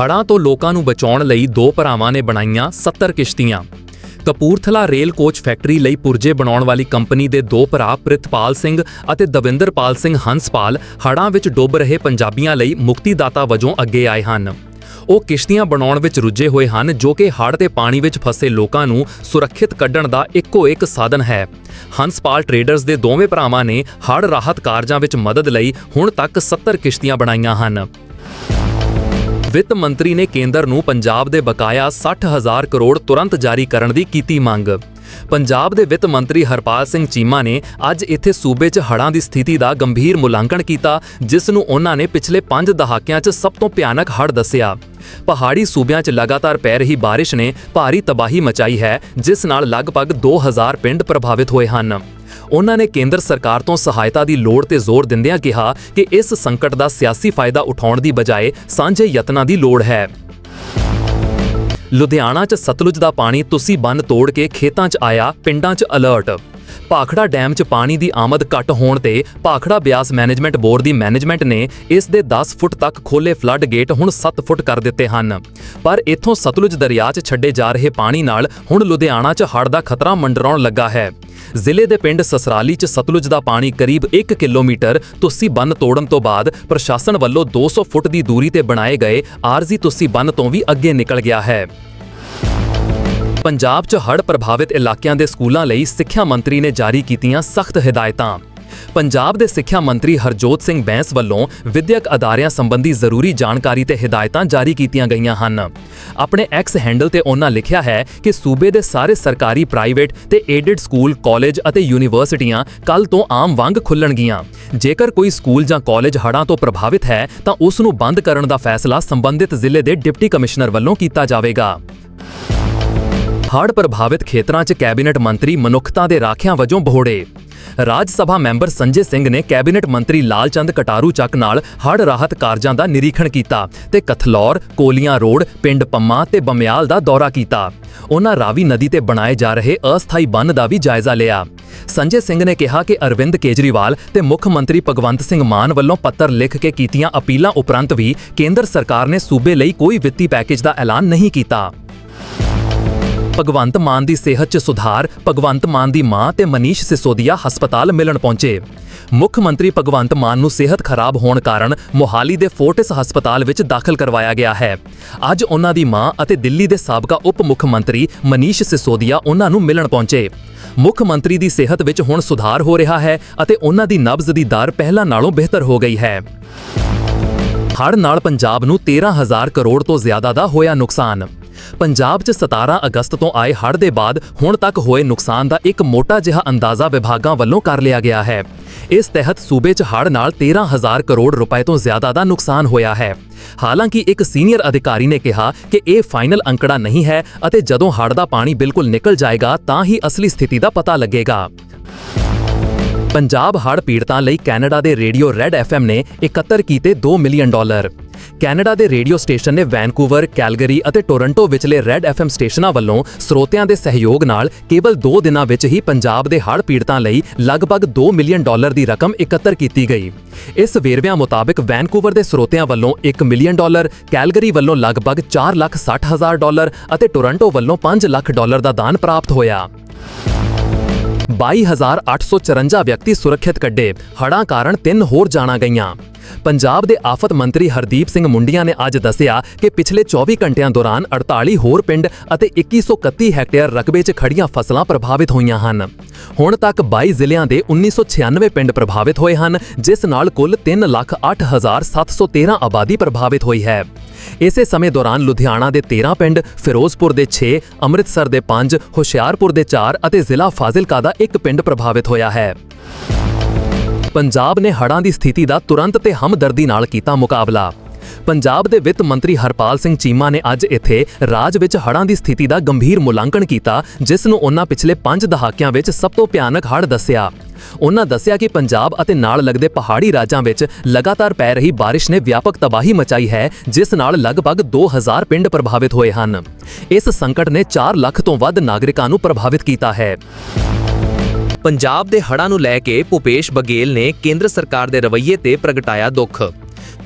ਹੜ੍ਹਾਂ ਤੋਂ ਲੋਕਾਂ ਨੂੰ ਬਚਾਉਣ ਲਈ ਦੋ ਭਰਾਵਾਂ ਨੇ ਬਣਾਈਆਂ 70 ਕਿਸ਼ਤੀਆਂ। ਕਪੂਰਥਲਾ ਰੇਲ ਕੋਚ ਫੈਕਟਰੀ ਲਈ ਪੁਰਜੇ ਬਣਾਉਣ ਵਾਲੀ ਕੰਪਨੀ ਦੇ ਦੋ ਭਰਾ ਪ੍ਰਿਤਪਾਲ ਸਿੰਘ ਅਤੇ ਦਵਿੰਦਰਪਾਲ ਸਿੰਘ ਹੰਸਪਾਲ ਹੜ੍ਹਾਂ ਵਿੱਚ ਡੁੱਬ ਰਹੇ ਪੰਜਾਬੀਆਂ ਲਈ ਮੁਕਤੀਦਾਤਾ ਵਜੋਂ ਅੱਗੇ ਆਏ ਹਨ। ਉਹ ਕਿਸ਼ਤੀਆਂ ਬਣਾਉਣ ਵਿੱਚ ਰੁੱਝੇ ਹੋਏ ਹਨ, ਜੋ ਕਿ ਹੜ੍ਹ ਤੇ ਪਾਣੀ ਵਿੱਚ ਫਸੇ ਲੋਕਾਂ ਨੂੰ ਸੁਰੱਖਿਅਤ ਕੱਢਣ ਦਾ ਇੱਕੋ ਇੱਕ ਸਾਧਨ ਹੈ। ਹੰਸਪਾਲ ਟਰੇਡਰਸ ਦੇ ਦੋਵੇਂ ਭਰਾਵਾਂ ਨੇ ਹੜ੍ਹ ਰਾਹਤ ਕਾਰਜਾਂ ਵਿੱਚ ਮਦਦ ਲਈ ਹੁਣ ਤੱਕ 70 ਕਿਸ਼ਤੀਆਂ ਬਣਾਈਆਂ ਹਨ। ਵਿੱਤ ਮੰਤਰੀ ਨੇ ਕੇਂਦਰ ਨੂੰ ਪੰਜਾਬ ਦੇ ਬਕਾਇਆ 60000 ਕਰੋੜ ਤੁਰੰਤ ਜਾਰੀ ਕਰਨ ਦੀ ਕੀਤੀ ਮੰਗ। ਪੰਜਾਬ ਦੇ ਵਿੱਤ ਮੰਤਰੀ ਹਰਪਾਲ ਸਿੰਘ ਚੀਮਾ ਨੇ ਅੱਜ ਇੱਥੇ ਸੂਬੇ 'ਚ ਹੜ੍ਹਾਂ ਦੀ ਸਥਿਤੀ ਦਾ ਗੰਭੀਰ ਮੁਲਾਂਕਣ ਕੀਤਾ, ਜਿਸ ਨੂੰ ਉਹਨਾਂ ਨੇ ਪਿਛਲੇ 5 ਦਹਾਕਿਆਂ 'ਚ ਸਭ ਤੋਂ ਭਿਆਨਕ ਹੜ੍ਹ ਦੱਸਿਆ। ਪਹਾੜੀ ਸੂਬਿਆਂ 'ਚ ਲਗਾਤਾਰ ਪੈ ਰਹੀ ਬਾਰਿਸ਼ ਨੇ ਭਾਰੀ ਤਬਾਹੀ ਮਚਾਈ ਹੈ, ਜਿਸ ਨਾਲ ਲਗਭਗ 2000 ਪਿੰਡ ਪ੍ਰਭਾਵਿਤ ਹੋਏ ਹਨ। ਉਹਨਾਂ ਨੇ ਕੇਂਦਰ ਸਰਕਾਰ ਤੋਂ ਸਹਾਇਤਾ ਦੀ ਲੋੜ ਤੇ ਜ਼ੋਰ ਦਿੰਦਿਆਂ ਕਿਹਾ ਕਿ ਇਸ ਸੰਕਟ ਦਾ ਸਿਆਸੀ ਫਾਇਦਾ ਉਠਾਉਣ ਦੀ ਬਜਾਏ ਸਾਂਝੇ ਯਤਨਾਂ ਦੀ ਲੋੜ ਹੈ। ਲੁਧਿਆਣਾ 'ਚ ਸਤਲੁਜ ਦਾ ਪਾਣੀ ਤੁਸੀਂ ਬੰਨ ਤੋੜ ਕੇ ਖੇਤਾਂ 'ਚ ਆਇਆ, ਪਿੰਡਾਂ 'ਚ ਅਲਰਟ ਭਾਖੜਾ ਡੈਮ 'ਚ ਪਾਣੀ ਦੀ ਆਮਦ ਘੱਟ ਹੋਣ ਤੇ ਭਾਖੜਾ ਬਿਆਸ ਮੈਨੇਜਮੈਂਟ ਬੋਰਡ ਦੀ ਮੈਨੇਜਮੈਂਟ ਨੇ ਇਸ ਦੇ 10 ਫੁੱਟ ਤੱਕ ਖੋਲੇ ਫਲੱਡ ਗੇਟ ਹੁਣ 7 ਫੁੱਟ ਕਰ ਦਿੱਤੇ ਹਨ। ਪਰ ਇੱਥੋਂ ਸਤਲੁਜ ਦਰਿਆ 'ਚ ਛੱਡੇ ਜਾ ਰਹੇ ਪਾਣੀ ਨਾਲ ਹੁਣ ਲੁਧਿਆਣਾ 'ਚ ਹੜ੍ਹ ਦਾ ਖਤਰਾ ਮੰਡਰਾਉਣ ਲੱਗਾ ਹੈ। ਜ਼ਿਲ੍ਹੇ ਦੇ ਪਿੰਡ ਸਸਰਾਲੀ 'ਚ ਸਤਲੁਜ ਦਾ ਪਾਣੀ ਕਰੀਬ 1 ਕਿਲੋਮੀਟਰ ਤੁਸੀਂ ਬੰਨ ਤੋੜਨ ਤੋਂ ਬਾਅਦ ਪ੍ਰਸ਼ਾਸਨ ਵੱਲੋਂ 200 ਫੁੱਟ ਦੀ ਦੂਰੀ ਤੇ ਬਣਾਏ ਗਏ ਆਰਜ਼ੀ ਤੁਸੀਂ ਬੰਨ ਤੋਂ ਵੀ ਅੱਗੇ ਨਿਕਲ ਗਿਆ ਹੈ। ਪੰਜਾਬ 'ਚ ਹੜ੍ਹ ਪ੍ਰਭਾਵਿਤ ਇਲਾਕਿਆਂ ਦੇ ਸਕੂਲਾਂ ਲਈ ਸਿੱਖਿਆ ਮੰਤਰੀ ਨੇ ਜਾਰੀ ਕੀਤੀਆਂ ਸਖਤ ਹਦਾਇਤਾਂ। ਪੰਜਾਬ ਦੇ ਸਿੱਖਿਆ ਮੰਤਰੀ ਹਰਜੋਤ ਸਿੰਘ ਬੈਂਸ ਵੱਲੋਂ ਵਿਦਿਅਕ ਅਦਾਰਿਆਂ ਸੰਬੰਧੀ ਜ਼ਰੂਰੀ ਜਾਣਕਾਰੀ ਤੇ ਹਦਾਇਤਾਂ ਜਾਰੀ ਕੀਤੀਆਂ ਗਈਆਂ ਹਨ। ਆਪਣੇ ਐਕਸ ਹੈਂਡਲ ਤੇ ਉਹਨਾਂ ਲਿਖਿਆ ਹੈ ਕਿ ਸੂਬੇ ਦੇ ਸਾਰੇ ਸਰਕਾਰੀ ਪ੍ਰਾਈਵੇਟ ਤੇ ਏਡਡ ਸਕੂਲ ਕਾਲਜ ਅਤੇ ਯੂਨੀਵਰਸਿਟੀਆਂ ਕੱਲ ਤੋਂ ਆਮ ਵਾਂਗ ਖੁੱਲਣਗੀਆਂ। ਜੇਕਰ ਕੋਈ ਸਕੂਲ ਜਾਂ ਕਾਲਜ ਹੜ੍ਹਾਂ ਤੋਂ ਪ੍ਰਭਾਵਿਤ ਹੈ, ਤਾਂ ਉਸ ਨੂੰ ਬੰਦ ਕਰਨ ਦਾ ਫੈਸਲਾ ਸੰਬੰਧਿਤ ਜ਼ਿਲ੍ਹੇ ਦੇ ਡਿਪਟੀ ਕਮਿਸ਼ਨਰ ਵੱਲੋਂ ਕੀਤਾ ਜਾਵੇਗਾ। ਹੜ੍ਹ ਪ੍ਰਭਾਵਿਤ ਖੇਤਰਾਂ 'ਚ ਕੈਬਨਿਟ ਮੰਤਰੀ ਮਨੁੱਖਤਾ ਦੇ ਰਾਖਿਆਂ ਵਜੋਂ ਬਹੋੜੇ। ਰਾਜ ਸਭਾ ਮੈਂਬਰ ਸੰਜੇ ਸਿੰਘ ਨੇ ਕੈਬਨਿਟ ਮੰਤਰੀ ਲਾਲਚੰਦ ਕਟਾਰੂ ਚੱਕ ਨਾਲ ਹੜ੍ਹ ਰਾਹਤ ਕਾਰਜਾਂ ਦਾ ਨਿਰੀਖਣ ਕੀਤਾ ਤੇ ਕਥਲੌਰ, ਕੋਲੀਆਂ ਰੋਡ, ਪਿੰਡ ਪੰਮਾ ਤੇ ਬਮਿਆਲ ਦਾ ਦੌਰਾ ਕੀਤਾ। ਉਹਨਾਂ ਰਾਵੀ ਨਦੀ ਤੇ ਬਣਾਏ ਜਾ ਰਹੇ ਅਸਥਾਈ ਬੰਨ ਦਾ ਵੀ ਜਾਇਜ਼ਾ ਲਿਆ। ਸੰਜੇ ਸਿੰਘ ਨੇ ਕਿਹਾ ਕਿ ਅਰਵਿੰਦ ਕੇਜਰੀਵਾਲ ਤੇ ਮੁੱਖ ਮੰਤਰੀ ਭਗਵੰਤ ਸਿੰਘ ਮਾਨ ਵੱਲੋਂ ਪੱਤਰ ਲਿਖ ਕੇ ਕੀਤੀਆਂ ਅਪੀਲਾਂ ਉਪਰੰਤ ਵੀ ਕੇਂਦਰ ਸਰਕਾਰ ਨੇ ਸੂਬੇ ਲਈ ਕੋਈ ਵਿੱਤੀ ਪੈਕੇਜ ਦਾ ਐਲਾਨ ਨਹੀਂ ਕੀਤਾ। ਭਗਵੰਤ ਮਾਨ ਦੀ ਸਿਹਤ 'ਚ ਸੁਧਾਰ, ਭਗਵੰਤ ਮਾਨ ਦੀ ਮਾਂ ਤੇ ਮਨੀਸ਼ ਸਿਸੋਦੀਆ ਹਸਪਤਾਲ ਮਿਲਣ ਪਹੁੰਚੇ। ਮੁੱਖ ਮੰਤਰੀ ਭਗਵੰਤ ਮਾਨ ਨੂੰ ਸਿਹਤ ਖਰਾਬ ਹੋਣ ਕਾਰਨ ਮੋਹਾਲੀ ਦੇ ਫੋਰਟਿਸ ਹਸਪਤਾਲ ਵਿੱਚ ਦਾਖਲ ਕਰਵਾਇਆ ਗਿਆ ਹੈ। ਅੱਜ ਉਹਨਾਂ ਦੀ ਮਾਂ ਅਤੇ ਦਿੱਲੀ ਦੇ ਸਾਬਕਾ ਉਪ ਮੁੱਖ ਮੰਤਰੀ ਮਨੀਸ਼ ਸਿਸੋਦੀਆ ਉਹਨਾਂ ਨੂੰ ਮਿਲਣ ਪਹੁੰਚੇ। ਮੁੱਖ ਮੰਤਰੀ ਦੀ ਸਿਹਤ ਵਿੱਚ ਹੁਣ ਸੁਧਾਰ ਹੋ ਰਿਹਾ ਹੈ ਅਤੇ ਉਹਨਾਂ ਦੀ ਨਬਜ਼ ਦੀ ਦਰ ਪਹਿਲਾਂ ਨਾਲੋਂ ਬਿਹਤਰ ਹੋ ਗਈ ਹੈ। ਹੜ੍ਹ ਨਾਲ ਪੰਜਾਬ ਨੂੰ 13000 ਕਰੋੜ ਤੋਂ ਜ਼ਿਆਦਾ ਦਾ ਹੋਇਆ ਨੁਕਸਾਨ। ਪੰਜਾਬ 'ਚ 17 ਅਗਸਤ ਤੋਂ ਆਏ ਹੜ੍ਹ ਦੇ ਬਾਅਦ ਹੁਣ ਤੱਕ ਹੋਏ ਨੁਕਸਾਨ ਦਾ ਇੱਕ ਮੋਟਾ ਜਿਹਾ ਅੰਦਾਜ਼ਾ ਵਿਭਾਗਾਂ ਵੱਲੋਂ ਕਰ ਲਿਆ ਗਿਆ ਹੈ। ਇਸ ਤਹਿਤ ਸੂਬੇ 'ਚ ਹੜ੍ਹ ਨਾਲ 13000 ਕਰੋੜ ਰੁਪਏ ਤੋਂ ਜ਼ਿਆਦਾ ਦਾ ਨੁਕਸਾਨ ਹੋਇਆ ਹੈ। ਹਾਲਾਂਕਿ ਇੱਕ ਸੀਨੀਅਰ ਅਧਿਕਾਰੀ ਨੇ ਕਿਹਾ ਕਿ ਇਹ ਫਾਈਨਲ ਅੰਕੜਾ ਨਹੀਂ ਹੈ ਅਤੇ ਜਦੋਂ ਹੜ੍ਹ ਦਾ ਪਾਣੀ ਬਿਲਕੁਲ ਨਿਕਲ ਜਾਏਗਾ ਤਾਂ ਹੀ ਅਸਲੀ ਸਥਿਤੀ ਦਾ ਪਤਾ ਲੱਗੇਗਾ। ਪੰਜਾਬ ਹੜ੍ਹ ਪੀੜਤਾਂ ਲਈ ਕੈਨੇਡਾ ਦੇ ਰੇਡੀਓ ਰੈਡ ਐਫਐਮ ਨੇ ਇਕੱਤਰ ਕੀਤੇ 2 ਮਿਲੀਅਨ ਡਾਲਰ। ਕੈਨੇਡਾ ਦੇ ਰੇਡੀਓ ਸਟੇਸ਼ਨ ਨੇ ਵੈਨਕੂਵਰ, ਕੈਲਗਰੀ ਅਤੇ ਟੋਰਾਂਟੋ ਵਿਚਲੇ ਰੈਡ ਐਫਐਮ ਸਟੇਸ਼ਨਾਂ ਵੱਲੋਂ ਸਰੋਤਿਆਂ ਦੇ ਸਹਿਯੋਗ ਨਾਲ ਕੇਵਲ 2 ਦਿਨਾਂ ਵਿੱਚ ਹੀ ਪੰਜਾਬ ਦੇ ਹੜ੍ਹ ਪੀੜਤਾਂ ਲਈ ਲਗਭਗ 2 ਮਿਲੀਅਨ ਡਾਲਰ ਦੀ ਰਕਮ ਇਕੱਤਰ ਕੀਤੀ ਗਈ। ਇਸ ਵੇਰਵਿਆਂ ਮੁਤਾਬਕ ਵੈਨਕੂਵਰ ਦੇ ਸਰੋਤਿਆਂ ਵੱਲੋਂ 1 ਮਿਲੀਅਨ ਡਾਲਰ, ਕੈਲਗਰੀ ਵੱਲੋਂ ਲਗਭਗ 4 ਲੱਖ 60 ਹਜ਼ਾਰ ਡਾਲਰ ਅਤੇ ਟੋਰਾਂਟੋ ਵੱਲੋਂ 5 ਲੱਖ ਡਾਲਰ ਦਾ ਦਾਨ ਪ੍ਰਾਪਤ ਹੋਇਆ। 22854 ਵਿਅਕਤੀ ਸੁਰੱਖਿਅਤ ਕੱਢੇ। ਹੜ੍ਹਾਂ ਕਾਰਨ ਤਿੰਨ ਹੋਰ ਜਾਨਾਂ ਗਈਆਂ। ਪੰਜਾਬ ਦੇ ਆਫਤ ਮੰਤਰੀ ਹਰਦੀਪ ਸਿੰਘ ਮੁੰਡੀਆਂ ਨੇ ਅੱਜ ਦੱਸਿਆ ਕਿ ਪਿਛਲੇ 24 ਘੰਟਿਆਂ ਦੌਰਾਨ 48 ਹੋਰ ਪਿੰਡ ਅਤੇ 2131 ਹੈਕਟੇਅਰ ਰਕਬੇ 'ਚ ਖੜੀਆਂ ਫਸਲਾਂ ਪ੍ਰਭਾਵਿਤ ਹੋਈਆਂ ਹਨ। ਹੁਣ ਤੱਕ 22 ਜ਼ਿਲ੍ਹਿਆਂ ਦੇ 1996 ਪਿੰਡ ਪ੍ਰਭਾਵਿਤ ਹੋਏ ਹਨ ਜਿਸ ਨਾਲ ਕੁੱਲ 308713 ਆਬਾਦੀ ਪ੍ਰਭਾਵਿਤ ਹੋਈ ਹੈ ਇਸੇ ਸਮੇਂ ਦੌਰਾਨ ਲੁਧਿਆਣਾ ਦੇ 13 ਪਿੰਡ, ਫਿਰੋਜ਼ਪੁਰ ਦੇ 6, ਅੰਮ੍ਰਿਤਸਰ ਦੇ 5, ਹੁਸ਼ਿਆਰਪੁਰ ਦੇ 4 ਅਤੇ ਜ਼ਿਲ੍ਹਾ ਫਾਜ਼ਿਲਕਾ ਦਾ ਇੱਕ ਪਿੰਡ ਪ੍ਰਭਾਵਿਤ ਹੋਇਆ ਹੈ। ਪੰਜਾਬ ਨੇ ਹੜ੍ਹਾਂ ਦੀ ਸਥਿਤੀ ਦਾ ਤੁਰੰਤ ਤੇ ਹਮਦਰਦੀ ਨਾਲ ਕੀਤਾ ਮੁਕਾਬਲਾ ਪੰਜਾਬ ਦੇ ਵਿੱਤ ਮੰਤਰੀ ਹਰਪਾਲ ਸਿੰਘ ਚੀਮਾ ਨੇ ਅੱਜ ਇੱਥੇ ਰਾਜ ਵਿੱਚ ਹੜ੍ਹਾਂ ਦੀ ਸਥਿਤੀ ਦਾ ਗੰਭੀਰ ਮੁਲਾਂਕਣ ਕੀਤਾ, ਜਿਸ ਨੂੰ ਉਹਨਾਂ ਪਿਛਲੇ 5 ਦਹਾਕਿਆਂ ਵਿੱਚ ਸਭ ਤੋਂ ਭਿਆਨਕ ਹੜ੍ਹ ਦੱਸਿਆ। ਉਹਨਾਂ ਦੱਸਿਆ ਕਿ ਪੰਜਾਬ ਅਤੇ ਨਾਲ ਲੱਗਦੇ ਪਹਾੜੀ ਰਾਜਾਂ ਵਿੱਚ ਲਗਾਤਾਰ ਪੈ ਰਹੀ ਬਾਰਿਸ਼ ਨੇ ਵਿਆਪਕ ਤਬਾਹੀ ਮਚਾਈ ਹੈ, ਜਿਸ ਨਾਲ ਲਗਭਗ 2000 ਪਿੰਡ ਪ੍ਰਭਾਵਿਤ ਹੋਏ ਹਨ। ਇਸ ਸੰਕਟ ਨੇ 4 ਲੱਖ ਤੋਂ ਵੱਧ ਨਾਗਰਿਕਾਂ ਨੂੰ ਪ੍ਰਭਾਵਿਤ ਕੀਤਾ ਹੈ। ਪੰਜਾਬ ਦੇ ਹੜ੍ਹਾਂ ਨੂੰ ਲੈ ਕੇ ਭੁਪੇਸ਼ ਬਗੇਲ ਨੇ ਕੇਂਦਰ ਸਰਕਾਰ ਦੇ ਰਵੱਈਏ ਤੇ ਪ੍ਰਗਟਾਇਆ ਦੁੱਖ।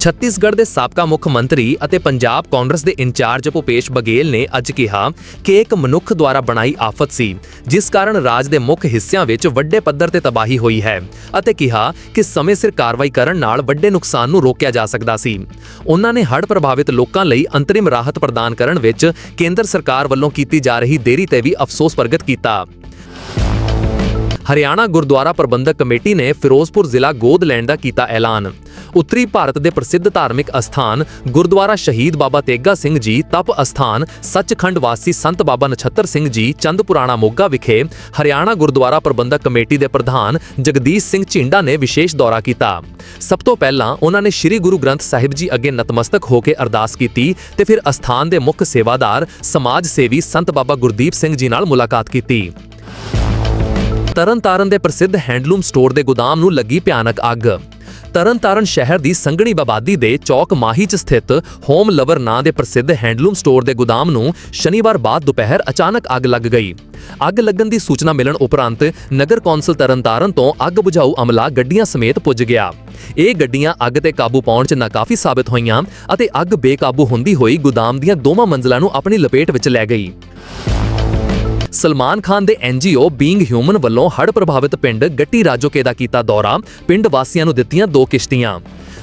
ਛੱਤੀਸਗੜ੍ਹ ਦੇ ਸਾਬਕਾ ਮੁੱਖ ਮੰਤਰੀ ਅਤੇ ਪੰਜਾਬ ਕਾਂਗਰਸ ਦੇ ਇੰਚਾਰਜ ਭੁਪੇਸ਼ ਬਘੇਲ ਨੇ ਅੱਜ ਕਿਹਾ ਕਿ ਇੱਕ ਮਨੁੱਖ ਦੁਆਰਾ ਬਣਾਈ ਆਫਤ ਸੀ, ਜਿਸ ਕਾਰਨ ਰਾਜ ਦੇ ਮੁੱਖ ਹਿੱਸਿਆਂ ਵਿੱਚ ਵੱਡੇ ਪੱਧਰ ਤੇ ਤਬਾਹੀ ਹੋਈ ਹੈ ਅਤੇ ਕਿਹਾ ਕਿ ਸਮੇਂ ਸਿਰ ਕਾਰਵਾਈ ਕਰਨ ਨਾਲ ਵੱਡੇ ਨੁਕਸਾਨ ਨੂੰ ਰੋਕਿਆ ਜਾ ਸਕਦਾ ਸੀ। ਉਹਨਾਂ ਨੇ ਹੜ੍ਹ ਪ੍ਰਭਾਵਿਤ ਲੋਕਾਂ ਲਈ ਅੰਤਰਿਮ ਰਾਹਤ ਪ੍ਰਦਾਨ ਕਰਨ ਵਿੱਚ ਕੇਂਦਰ ਸਰਕਾਰ ਵੱਲੋਂ ਕੀਤੀ ਜਾ ਰਹੀ ਦੇਰੀ ਤੇ ਵੀ ਅਫਸੋਸ ਪ੍ਰਗਟ ਕੀਤਾ। ਹਰਿਆਣਾ ਗੁਰਦੁਆਰਾ ਪ੍ਰਬੰਧਕ ਕਮੇਟੀ ਨੇ ਫਿਰੋਜ਼ਪੁਰ ਜ਼ਿਲ੍ਹਾ ਗੋਦ ਲੈਣ ਦਾ ਕੀਤਾ ਐਲਾਨ। ਉੱਤਰੀ ਭਾਰਤ ਦੇ ਪ੍ਰਸਿੱਧ ਧਾਰਮਿਕ ਅਸਥਾਨ ਗੁਰਦੁਆਰਾ ਸ਼ਹੀਦ ਬਾਬਾ ਤੇਗਾ ਸਿੰਘ ਜੀ, ਤਪ ਅਸਥਾਨ ਸੱਚਖੰਡ ਵਾਸੀ ਸੰਤ ਬਾਬਾ ਨਛੱਤਰ ਸਿੰਘ ਜੀ, ਚੰਦ ਪੁਰਾਣਾ ਮੋਗਾ ਵਿਖੇ ਹਰਿਆਣਾ ਗੁਰਦੁਆਰਾ ਪ੍ਰਬੰਧਕ ਕਮੇਟੀ ਦੇ ਪ੍ਰਧਾਨ ਜਗਦੀਸ਼ ਸਿੰਘ ਝਿੰਡਾ ਨੇ ਵਿਸ਼ੇਸ਼ ਦੌਰਾ ਕੀਤਾ। ਸਭ ਤੋਂ ਪਹਿਲਾਂ ਉਹਨਾਂ ਨੇ ਸ੍ਰੀ ਗੁਰੂ ਗ੍ਰੰਥ ਸਾਹਿਬ ਜੀ ਅੱਗੇ ਨਤਮਸਤਕ ਹੋ ਕੇ ਅਰਦਾਸ ਕੀਤੀ ਤੇ ਫਿਰ ਅਸਥਾਨ ਦੇ ਮੁੱਖ ਸੇਵਾਦਾਰ, ਸਮਾਜ ਸੇਵੀ ਸੰਤ ਬਾਬਾ ਗੁਰਦੀਪ ਸਿੰਘ ਜੀ ਨਾਲ ਮੁਲਾਕਾਤ ਕੀਤੀ। ਤਰਨਤਾਰਨ ਦੇ ਪ੍ਰਸਿੱਧ ਹੈਂਡਲੂਮ ਸਟੋਰ ਦੇ ਗੋਦਾਮ ਨੂੰ ਲੱਗੀ ਭਿਆਨਕ ਅੱਗ। ਤਰਨਤਾਰਨ ਸ਼ਹਿਰ ਦੀ ਸੰਘਣੀ ਬਾਬਾਦੀ ਦੇ ਚੌਕ ਮਾਹੀ 'ਚ ਸਥਿਤ ਹੋਮ ਲਵਰ ਨਾਂ ਦੇ ਪ੍ਰਸਿੱਧ ਹੈਂਡਲੂਮ ਸਟੋਰ ਦੇ ਗੋਦਾਮ ਨੂੰ ਸ਼ਨੀਵਾਰ ਬਾਅਦ ਦੁਪਹਿਰ ਅਚਾਨਕ ਅੱਗ ਲੱਗ ਗਈ। ਅੱਗ ਲੱਗਣ ਦੀ ਸੂਚਨਾ ਮਿਲਣ ਉਪਰੰਤ ਨਗਰ ਕੌਂਸਲ ਤਰਨਤਾਰਨ ਤੋਂ ਅੱਗ ਬੁਝਾਊ ਅਮਲਾ ਗੱਡੀਆਂ ਸਮੇਤ ਪੁੱਜ ਗਿਆ। ਇਹ ਗੱਡੀਆਂ ਅੱਗ ਤੇ ਕਾਬੂ ਪਾਉਣ 'ਚ ਨਾਕਾਫੀ ਸਾਬਤ ਹੋਈਆਂ ਅਤੇ ਅੱਗ ਬੇਕਾਬੂ ਹੁੰਦੀ ਹੋਈ ਗੋਦਾਮ ਦੀਆਂ ਦੋਵਾਂ ਮੰਜ਼ਲਾਂ ਨੂੰ ਆਪਣੀ ਲਪੇਟ ਵਿੱਚ ਲੈ ਗਈ। ਸਲਮਾਨ ਖਾਨ ਦੇ ਐਨਜੀਓ ਬੀਇੰਗ ਹਿਊਮਨ ਵੱਲੋਂ ਹੜ੍ਹ ਪ੍ਰਭਾਵਿਤ ਪਿੰਡ ਗੱਟੀ ਰਾਜੋਕੇ ਦਾ ਕੀਤਾ ਦੌਰਾ, ਪਿੰਡ ਵਾਸੀਆਂ ਨੂੰ ਦਿੱਤੀਆਂ ਦੋ ਕਿਸ਼ਤੀਆਂ।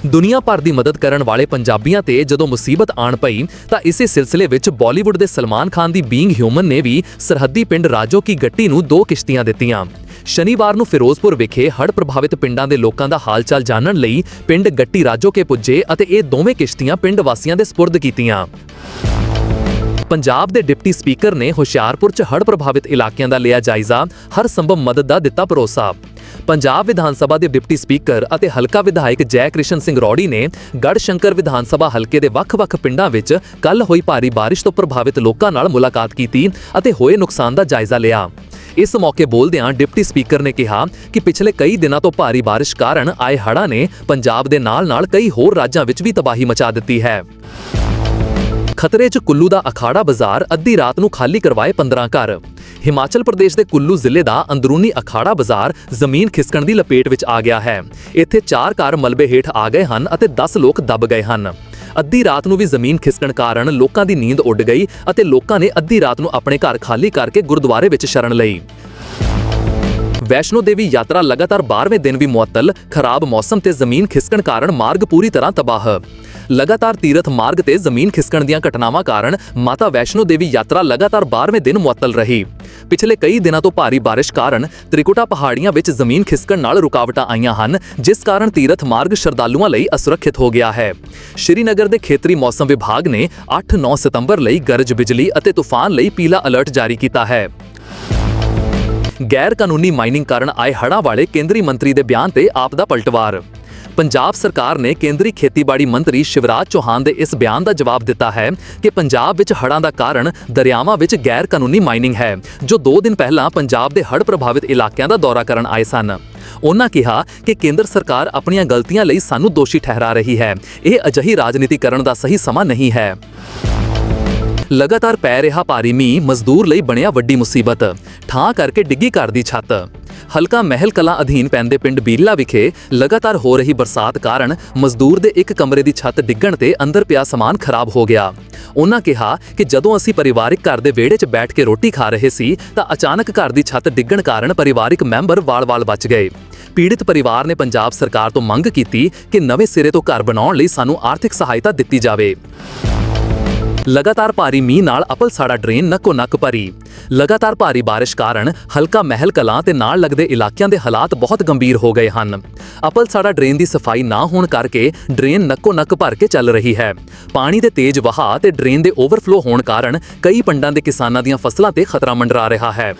ਦੁਨੀਆ ਭਰ ਦੀ ਮਦਦ ਕਰਨ ਵਾਲੇ ਪੰਜਾਬੀਆਂ ਤੇ ਜਦੋਂ ਮੁਸੀਬਤ ਆਣ ਪਈ, ਤਾਂ ਇਸੇ ਸਿਲਸਿਲੇ ਵਿੱਚ ਬਾਲੀਵੁੱਡ ਦੇ ਸਲਮਾਨ ਖਾਨ ਦੀ ਬੀਇੰਗ ਹਿਊਮਨ ਨੇ ਵੀ ਸਰਹੱਦੀ ਪਿੰਡ ਰਾਜੋਕੀ ਗੱਟੀ ਨੂੰ ਦੋ ਕਿਸ਼ਤੀਆਂ ਦਿੱਤੀਆਂ। ਸ਼ਨੀਵਾਰ ਨੂੰ ਫਿਰੋਜ਼ਪੁਰ ਵਿਖੇ ਹੜ੍ਹ ਪ੍ਰਭਾਵਿਤ ਪਿੰਡਾਂ ਦੇ ਲੋਕਾਂ ਦਾ ਹਾਲਚਾਲ ਜਾਣਨ ਲਈ ਪਿੰਡ ਗੱਟੀ ਰਾਜੋਕੇ ਪੁੱਜੇ ਅਤੇ ਇਹ ਦੋਵੇਂ ਕਿਸ਼ਤੀਆਂ ਪਿੰਡ ਵਾਸੀਆਂ ਦੇ ਸਪੁਰਦ ਕੀਤੀਆਂ। ਪੰਜਾਬ ਦੇ ਡਿਪਟੀ ਸਪੀਕਰ ਨੇ ਹੁਸ਼ਿਆਰਪੁਰ 'ਚ ਹੜ੍ਹ ਪ੍ਰਭਾਵਿਤ ਇਲਾਕਿਆਂ ਦਾ ਲਿਆ ਜਾਇਜ਼ਾ, ਹਰ ਸੰਭਵ ਮਦਦ ਦਾ ਦਿੱਤਾ ਭਰੋਸਾ। ਪੰਜਾਬ ਵਿਧਾਨ ਸਭਾ ਦੇ ਡਿਪਟੀ ਸਪੀਕਰ ਅਤੇ ਹਲਕਾ ਵਿਧਾਇਕ ਜੈ ਕ੍ਰਿਸ਼ਨ ਸਿੰਘ ਰੌੜੀ ਨੇ ਗੜ ਸ਼ੰਕਰ ਵਿਧਾਨ ਸਭਾ ਹਲਕੇ ਦੇ ਵੱਖ-ਵੱਖ ਪਿੰਡਾਂ ਵਿੱਚ ਕੱਲ ਹੋਈ ਭਾਰੀ ਬਾਰਿਸ਼ ਤੋਂ ਪ੍ਰਭਾਵਿਤ ਲੋਕਾਂ ਨਾਲ ਮੁਲਾਕਾਤ ਕੀਤੀ ਅਤੇ ਹੋਏ ਨੁਕਸਾਨ ਦਾ ਜਾਇਜ਼ਾ ਲਿਆ। ਇਸ ਮੌਕੇ ਬੋਲਦਿਆਂ ਡਿਪਟੀ ਸਪੀਕਰ ਨੇ ਕਿਹਾ ਕਿ ਪਿਛਲੇ ਕਈ ਦਿਨਾਂ ਤੋਂ ਭਾਰੀ ਬਾਰਿਸ਼ ਕਾਰਨ ਆਏ ਹੜ੍ਹਾਂ ਨੇ ਪੰਜਾਬ ਦੇ ਨਾਲ-ਨਾਲ ਕਈ ਹੋਰ ਰਾਜਾਂ ਵਿੱਚ ਵੀ ਤਬਾਹੀ ਮਚਾ ਦਿੱਤੀ ਹੈ। ਖਤਰੇ 'ਚ ਕੁੱਲੂ ਦਾ ਅਖਾੜਾ ਬਾਜ਼ਾਰ ਅੱਧੀ ਰਾਤ ਨੂੰ ਖਾਲੀ ਕਰਵਾਏ 15 ਘਰ। ਹਿਮਾਚਲ ਪ੍ਰਦੇਸ਼ ਦੇ ਕੁੱਲੂ ਜ਼ਿਲ੍ਹੇ ਦਾ ਅੰਦਰੂਨੀ ਅਖਾੜਾ ਬਾਜ਼ਾਰ ਜ਼ਮੀਨ ਖਿਸਕਣ ਦੀ ਲਪੇਟ ਵਿੱਚ ਆ ਗਿਆ ਹੈ। ਇੱਥੇ 4 ਘਰ ਮਲਬੇ ਹੇਠ ਆ ਗਏ ਹਨ ਅਤੇ 10 ਲੋਕ ਦਬ ਗਏ ਹਨ। ਅੱਧੀ ਰਾਤ ਨੂੰ ਵੀ ਜ਼ਮੀਨ ਖਿਸਕਣ ਕਾਰਨ ਲੋਕਾਂ ਦੀ ਨੀਂਦ ਉੱਡ ਗਈ ਅਤੇ ਲੋਕਾਂ ਨੇ ਅੱਧੀ ਰਾਤ ਨੂੰ ਆਪਣੇ ਘਰ ਖਾਲੀ ਕਰਕੇ ਗੁਰਦੁਆਰੇ ਵਿੱਚ ਸ਼ਰਨ ਲਈ। ਵੈਸ਼ਨੋ ਦੇਵੀ ਯਾਤਰਾ ਲਗਾਤਾਰ 12ਵੇਂ ਦਿਨ ਵੀ ਮੁਅੱਤਲ, ਖਰਾਬ ਮੌਸਮ ਤੇ ਜ਼ਮੀਨ ਖਿਸਕਣ ਕਾਰਨ ਮਾਰਗ ਪੂਰੀ ਤਰ੍ਹਾਂ ਤਬਾਹ। ਲਗਾਤਾਰ ਤੀਰਥ ਮਾਰਗ ਤੇ ਜ਼ਮੀਨ ਖਿਸਕਣ ਦੀਆਂ ਘਟਨਾਵਾਂ ਕਾਰਨ ਮਾਤਾ ਵੈਸ਼ਨੋ ਦੇਵੀ ਯਾਤਰਾ ਲਗਾਤਾਰ 12ਵੇਂ ਦਿਨ ਮੁਅੱਤਲ ਰਹੀ। ਪਿਛਲੇ ਕਈ ਦਿਨਾਂ ਤੋਂ ਭਾਰੀ ਬਾਰਿਸ਼ ਕਾਰਨ ਤ੍ਰਿਕੁਟਾ ਪਹਾੜੀਆਂ ਵਿੱਚ ਜ਼ਮੀਨ ਖਿਸਕਣ ਨਾਲ ਰੁਕਾਵਟਾਂ ਆਈਆਂ ਹਨ, ਜਿਸ ਕਾਰਨ ਤੀਰਥ ਮਾਰਗ ਸ਼ਰਧਾਲੂਆਂ ਲਈ ਅਸੁਰੱਖਿਅਤ ਹੋ ਗਿਆ ਹੈ। ਸ਼੍ਰੀਨਗਰ ਦੇ ਖੇਤਰੀ ਮੌਸਮ ਵਿਭਾਗ ਨੇ 8-9 ਸਤੰਬਰ ਲਈ ਗਰਜ ਬਿਜਲੀ ਅਤੇ ਤੂਫਾਨ ਲਈ ਪੀਲਾ ਅਲਰਟ ਜਾਰੀ ਕੀਤਾ ਹੈ। ਗੈਰ ਕਾਨੂੰਨੀ ਮਾਈਨਿੰਗ ਕਾਰਨ ਆਏ ਹੜ੍ਹਾਂ ਵਾਲੇ ਕੇਂਦਰੀ ਮੰਤਰੀ ਦੇ ਬਿਆਨ ਤੇ ਆਪ ਦਾ ਪਲਟਵਾਰ। ਪੰਜਾਬ ਸਰਕਾਰ ਨੇ ਕੇਂਦਰੀ ਖੇਤੀਬਾੜੀ ਮੰਤਰੀ ਸ਼ਿਵਰਾਜ ਚੌਹਾਨ ਦੇ ਇਸ ਬਿਆਨ ਦਾ ਜਵਾਬ ਦਿੱਤਾ ਹੈ ਕਿ ਪੰਜਾਬ ਵਿੱਚ ਹੜ੍ਹਾਂ ਦਾ ਕਾਰਨ ਦਰਿਆਵਾਂ ਵਿੱਚ ਗੈਰ ਕਾਨੂੰਨੀ ਮਾਈਨਿੰਗ ਹੈ, ਜੋ 2 ਦਿਨ ਪਹਿਲਾਂ ਪੰਜਾਬ ਦੇ ਹੜ੍ਹ ਪ੍ਰਭਾਵਿਤ ਇਲਾਕਿਆਂ ਦਾ ਦੌਰਾ ਕਰਨ ਆਏ ਸਨ। ਉਹਨਾਂ ਕਿਹਾ ਕਿ ਕੇਂਦਰ ਸਰਕਾਰ ਆਪਣੀਆਂ ਗਲਤੀਆਂ ਲਈ ਸਾਨੂੰ ਦੋਸ਼ੀ ਠਹਿਰਾ ਰਹੀ ਹੈ। ਇਹ ਅਜਿਹੀ ਰਾਜਨੀਤੀ ਕਰਨ ਦਾ ਸਹੀ ਸਮਾਂ ਨਹੀਂ ਹੈ। ਲਗਾਤਾਰ ਪੈ ਰਿਹਾ ਭਾਰੀ ਮੀਂਹ ਮਜ਼ਦੂਰ ਲਈ ਬਣਿਆ ਵੱਡੀ ਮੁਸੀਬਤ। ਠਾਂ ਕਰਕੇ ਡਿੱਗੀ ਘਰ ਦੀ ਛੱਤ। ਹਲਕਾ ਮਹਿਲ ਕਲਾਂ ਅਧੀਨ ਪੈਂਦੇ ਪਿੰਡ ਬੀਲਾ ਵਿਖੇ ਲਗਾਤਾਰ ਹੋ ਰਹੀ ਬਰਸਾਤ ਕਾਰਨ ਮਜ਼ਦੂਰ ਦੇ ਇੱਕ ਕਮਰੇ ਦੀ ਛੱਤ ਡਿੱਗਣ ਤੇ ਅੰਦਰ ਪਿਆ ਸਮਾਨ ਖਰਾਬ ਹੋ ਗਿਆ। ਉਹਨਾਂ ਕਿਹਾ ਕਿ ਜਦੋਂ ਅਸੀਂ ਪਰਿਵਾਰਿਕ ਘਰ ਦੇ ਵਿਹੜੇ 'ਚ ਬੈਠ ਕੇ ਰੋਟੀ ਖਾ ਰਹੇ ਸੀ ਤਾਂ ਅਚਾਨਕ ਘਰ ਦੀ ਛੱਤ ਡਿੱਗਣ ਕਾਰਨ ਪਰਿਵਾਰਿਕ ਮੈਂਬਰ ਵਾਲ-ਵਾਲ ਬਚ ਗਏ। ਪੀੜਿਤ ਪਰਿਵਾਰ ਨੇ ਪੰਜਾਬ ਸਰਕਾਰ ਤੋਂ ਮੰਗ ਕੀਤੀ ਕਿ ਨਵੇਂ ਸਿਰੇ ਤੋਂ ਘਰ ਬਣਾਉਣ ਲਈ ਸਾਨੂੰ ਆਰਥਿਕ ਸਹਾਇਤਾ ਦਿੱਤੀ ਜਾਵੇ। ਲਗਾਤਾਰ ਭਾਰੀ ਮੀਂਹ ਨਾਲ ਅਪਲ ਸਾੜਾ ਡਰੇਨ ਨੱਕੋ ਨੱਕ ਭਰੀ। ਲਗਾਤਾਰ ਭਾਰੀ ਬਾਰਿਸ਼ ਕਾਰਨ ਹਲਕਾ ਮਹਿਲ ਕਲਾਂ ਤੇ ਨਾਲ ਲੱਗਦੇ ਇਲਾਕਿਆਂ ਦੇ ਹਾਲਾਤ ਬਹੁਤ ਗੰਭੀਰ ਹੋ ਗਏ ਹਨ। ਅਪਲ ਸਾੜਾ ਡਰੇਨ ਦੀ ਸਫ਼ਾਈ ਨਾ ਹੋਣ ਕਰਕੇ ਡਰੇਨ ਨੱਕੋ ਨੱਕ ਭਰ ਕੇ ਚੱਲ ਰਹੀ ਹੈ। ਪਾਣੀ ਦੇ ਤੇਜ਼ ਵਹਾਅ ਤੇ ਡਰੇਨ ਦੇ ਓਵਰਫਲੋ ਹੋਣ ਕਾਰਨ ਕਈ ਪਿੰਡਾਂ ਦੇ ਕਿਸਾਨਾਂ ਦੀਆਂ ਫਸਲਾਂ ਤੇ ਖਤਰਾ ਮੰਡਰਾ ਰਿਹਾ ਹੈ।